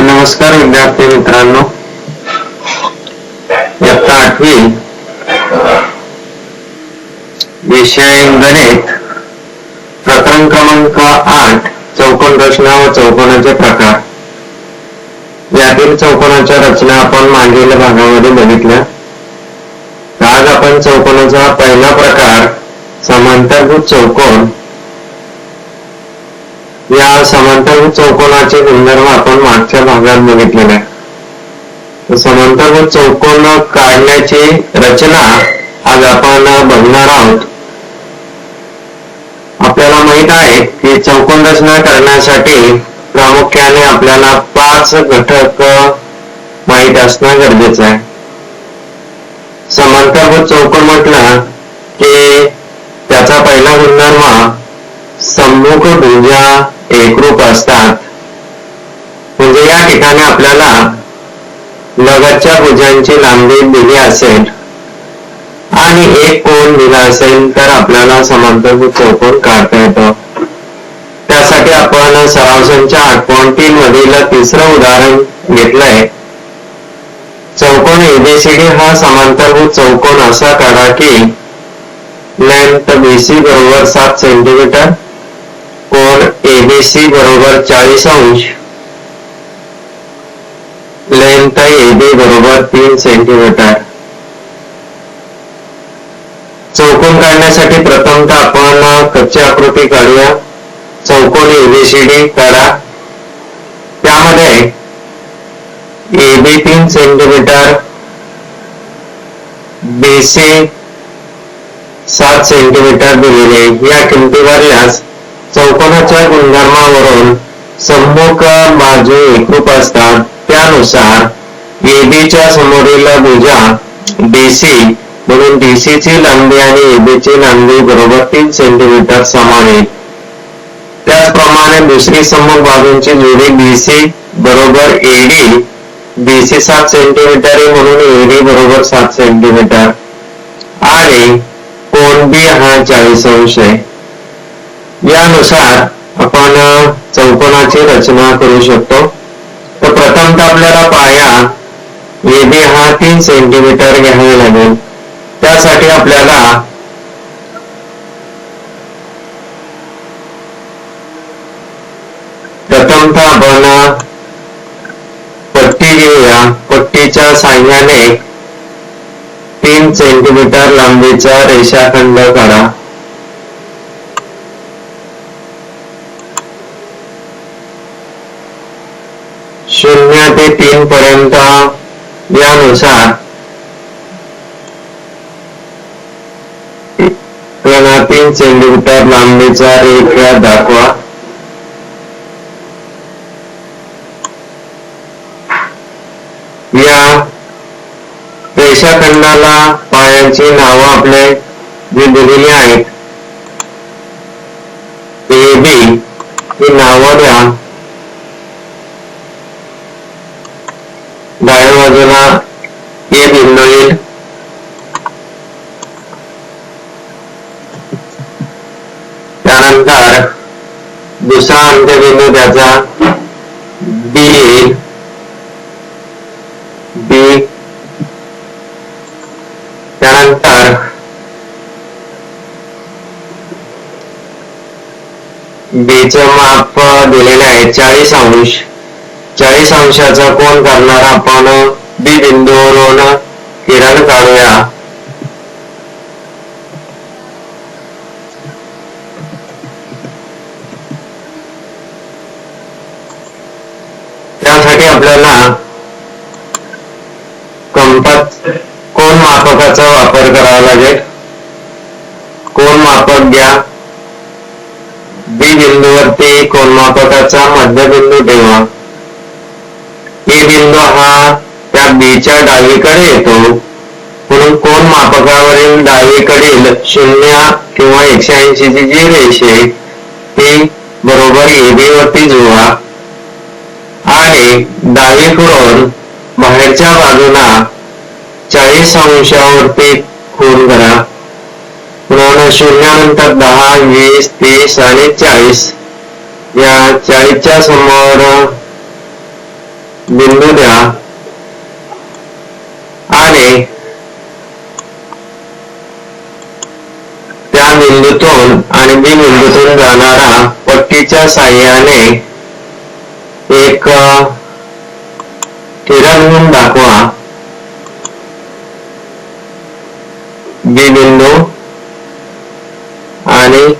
नमस्कार विद्यार्थी मित्रांनो. इयत्ता आठवी. विषय गणित. प्रकरण क्रमांक आठ चौकोन रचना व चौकोनाचे प्रकार. यातील चौकोनाच्या रचना आपण मागील भागामध्ये बघितल्या. आज आपण चौकोनाचा पहिला प्रकार समांतरभूत चौकोन या समांतरभूत चौकोनाचे गुणधर्म आपण मागच्या भागात बघितलेले आहे समांतरभूत चौकोन काढण्याची रचना आज आपण बघणार आहोत. आपल्याला माहीत आहे की चौकोन रचना करण्यासाठी प्रामुख्याने आपल्याला पाच घटक माहीत असणं गरजेचं आहे. समांतरभूत चौकोन म्हटलं की त्याचा पहिला गुणधर्म सम्मुख भुजा एकरूप असतात. म्हणजे या ठिकाणी आपल्याला लगतच्या भुजांची लांबी दिली असेल आणि एक कोण दिला असेल तर आपल्याला समांतर चौकोन काढता येतो. त्यासाठी आपण सराव आठ पॉईंट तीन मधील तिसरं उदाहरण घेतलंय. चौकोन एबीसीडी हा समांतरभूत चौकोन असा काढा की लेंथ बीसी बरोबर सात सेंटीमीटर कोण एबीसी बरोबर चाळीस अंश. लेंथ एबी बरोबर तीन सेंटीमीटर चौकोन काढण्यासाठी प्रथमतः आपण कच्ची आकृती काढूया. चौकोन एबीसीडी काढा. त्यामध्ये एबी तीन सेंटीमीटर बीसी सात सेंटीमीटर दिलेले या किमती भरल्यास चौकोनाच्या गुणधर्मावरून सम्मुख बाजू एकरूप असतात. त्यानुसार एबीच्या समोरील भुजा डीसी म्हणून डीसी ची लांबी आणि एबी ची लांबी बरोबर तीन सेंटीमीटर समान त्याचप्रमाणे दुसरी समोर बाजूंची जोडी बीसी बरोबर एडी बीसी सात सेंटीमीटर आहे म्हणून एडी बरोबर सात सेंटीमीटर आणि कोण बी हा चाळीस अंश आहे. यानुसार आपण चौकोनाची रचना करू शकतो. तर प्रथमतः आपल्याला पाया एबी हा तीन सेंटीमीटर घ्यावा लागेल. त्यासाठी आपल्याला प्रथमतः आपण पट्टी घेऊया. पट्टीच्या साह्याने तीन सेंटीमीटर लांबीचा रेषाखंड काढा. शून्य ते तीन पर्यंत यानुसार तीन सेंटीमीटर लांबीचा रेखा दाखवा. या रेषाखंडाला पायांची नावं आपले जी दिलेली आहेत ए बी ही नावं द्या डाव्या बाजूला ए बिंदू येईल नंतर दुसरा अंत्यबिंदू त्याचा बी येईल बी त्यानंतर बीचं माप दिलेले आहे चाळीस अंश. चाळीस अंशाचा कोण करणार? आपण बी बिंदूवरून किरण काढूया त्यासाठी आपल्याला कंपास कोण मापकाचा वापर करावा लागेल कोण मापक घ्या. बी बिंदूवरती कोण मापकाचा मध्यबिंदू ठेवा. ए बिंदू हा त्या बीच्या डावीकडे येतो. म्हणून कोण मापकावरील डावीकडील शून्य किंवा एकशे ऐंशीची जी रेष आहे ती बरोबर एबी वरती जुळवा. आणि डावीकडून बाहेरच्या बाजूला चाळीस अंशावरती खून करा. म्हणून शून्यानंतर दहा वीस तीस आणि चाळीस. या चाळीसच्या समोर बिंदू द्या. आणि त्या बिंदूतून आणि बी बिंदूतून जाणारा पट्टीच्या साह्याने एक किरण दाखवा. बिंदू आणि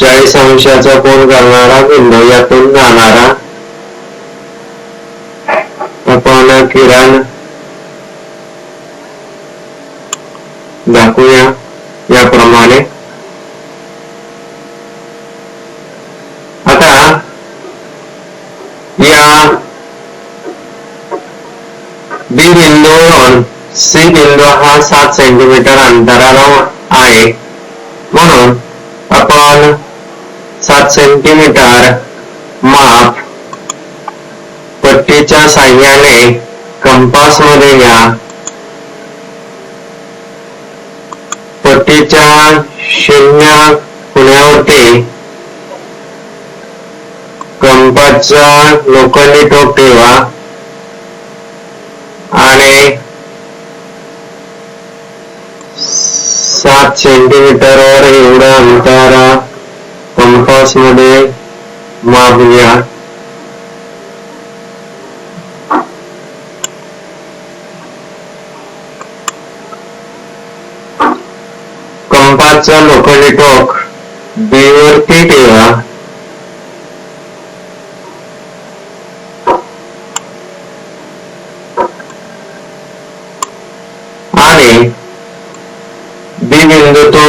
चाळीस अंशाचा कोण करणारा बिंदू यातून जाणारा आपण किरण. दाखवूया याप्रमाणे. आता या बी बिंदूवरून सी बिंदू हा सात सेंटीमीटर अंतरावर आहे. म्हणून आपण सात सेंटीमीटर माप पट्टीच्या साह्याने कंपासमध्ये घ्या. पट्टीच्या शून्य खुण्यावरती कंपासचा लोखंडी टोक ठेवा. आणि सात सेंटीमीटरवर एवढा अंतर कंपासमध्ये माप घ्या कंपासचा लोखंडी टोक. बी वरती ठेवा आणि बी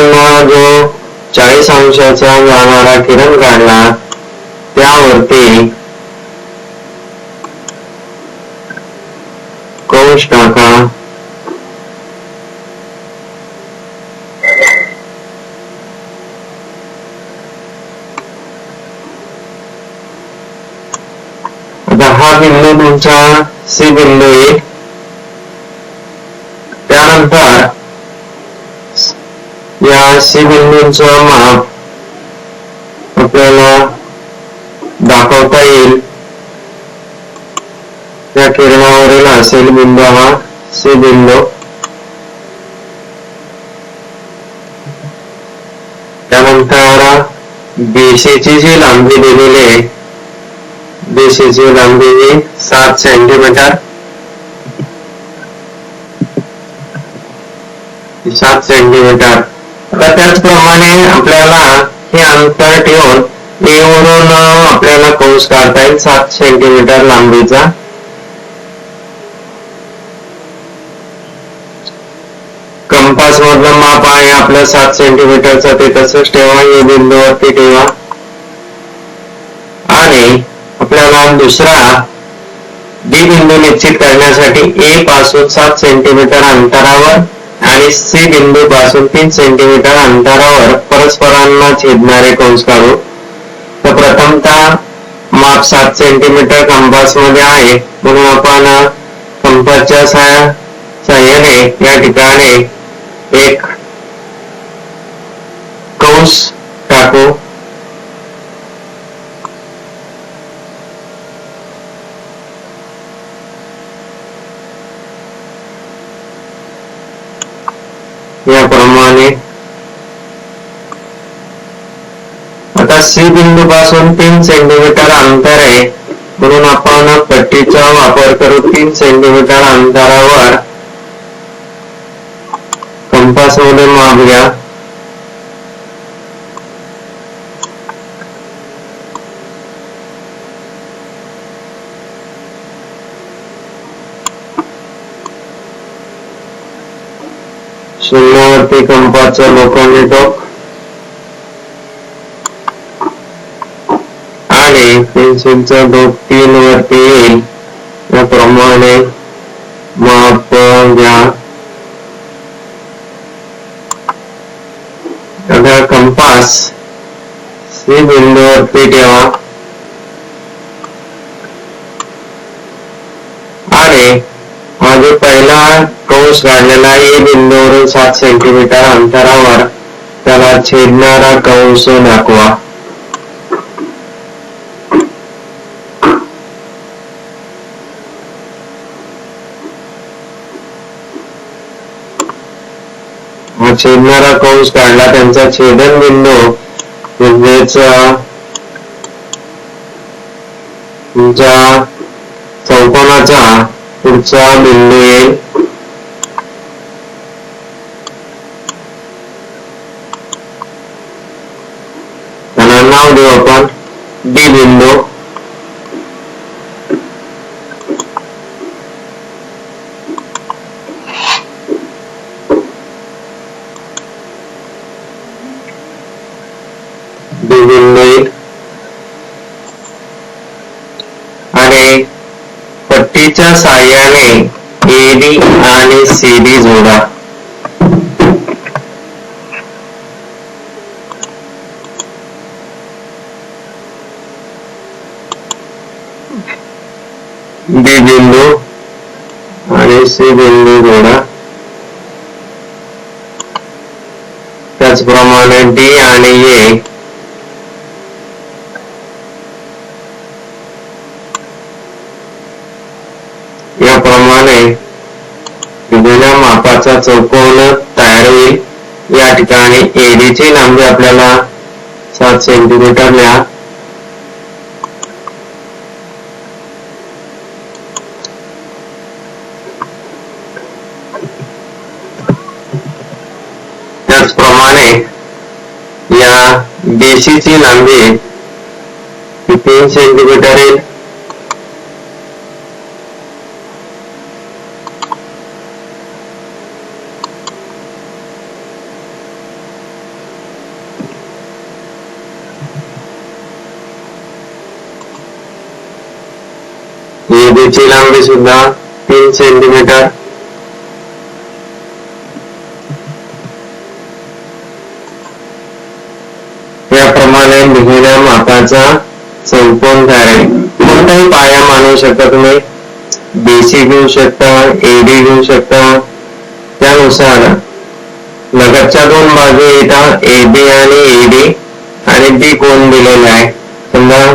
बिंदूतून जो चाळीस अंशाचा जाणारा किरण काढला. त्यावरती कंश टाका आता हा बिंदू तुमचा सी बिंदू एक त्यानंतर या माप आपल्याला दाखवता येईल. त्या किरणावरील असेल बिंदू हा सी बिंदू. त्यानंतर बीसीची जी लांबी दिलेली आहे. बीसीची लांबी ही सात सेंटीमीटर सात सेंटीमीटर आता त्याचप्रमाणे आपल्याला हे अंतर ठेवून ए आपल्याला कंस काढता येईल सात सेंटीमीटर लांबीचा. कंपास मधलं माप आहे आपलं सात सेंटीमीटरचं ते तसंच ठेवा ए बिंदूवरती ठेवा. आणि आपल्याला दुसरा डी बिंदू निश्चित करण्यासाठी ए पासून सात सेंटीमीटर अंतरावर आणि सी बिंदू पासून तीन सेंटीमीटर अंतरावर परस्परांना छेदणारे कंस काढू. तर प्रथमतः माप सात सेंटीमीटर कंपासमध्ये आहे. म्हणून आपण कंपासच्या साह्याने या ठिकाणी एक कंस टाकू. क्रमाने. आता सी बिंदू पासून तीन सेंटीमीटर अंतर आहे. म्हणून आपण पट्टीचा वापर करू तीन सेंटीमीटर अंतरावर. कंपासमध्ये माप घ्या. शून्यावरती कंपाचं लोखंडी टोक. आणि पेन्सिलचा डोक तीन वरती येईल. याप्रमाणे माप घ्या. आता कंपास सी बिंदूवरती ठेवा. आणि माझे पहिला कंपास काढलेला ए बिंदूवरून सात सेंटीमीटर अंतरावर त्याला छेदणारा कंस दाखवा. छेदणारा कंस काढला. त्यांचा छेदन बिंदू म्हणजेच तुमच्या चौकोनाचा पुढचा बिंदू येईल. डी बिंदू येईल आणि पट्टीच्या साह्याने एडी आणि सीडी जोडा बी बिंदू आणि सी बिंदू जोडा त्याचप्रमाणे डी आणि ए याप्रमाणे दिलेल्या चौकोन तयार होईल. या ठिकाणी एडीची लांबी आपल्याला सात सेंटीमीटर लिहा त्याचप्रमाणे या बेशीची लांबी तीन सेंटीमीटर येईल. ची लांबी सुद्धा तीन सेंटीमीटर याप्रमाणे लिहिण्या मापाचा चौकोन तयार आहे कोणताही पाया मानू शकत तुम्ही बीसी घेऊ शकता एडी घेऊ शकता. त्यानुसार लगतच्या दोन बाजू येतात एबी आणि एडी आणि बी कोण दिलेला आहे? समजा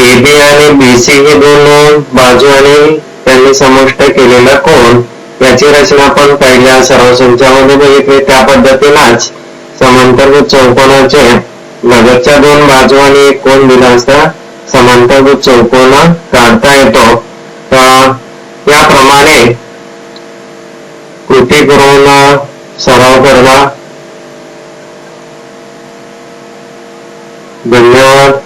एबी आणि बीसी हे दोन बाजू आणि त्यांनी समष्ट केलेला कोण याची रचना आपण पहिल्या सर्व संचामध्ये बघितली. त्या पद्धतीलाच समांतरभूत चौकोनाचे लगतच्या दोन बाजू आणि एक कोण दिला असता समांतरभूत चौकोन काढता येतो. याप्रमाणे कृती करून सराव करा धन्यवाद.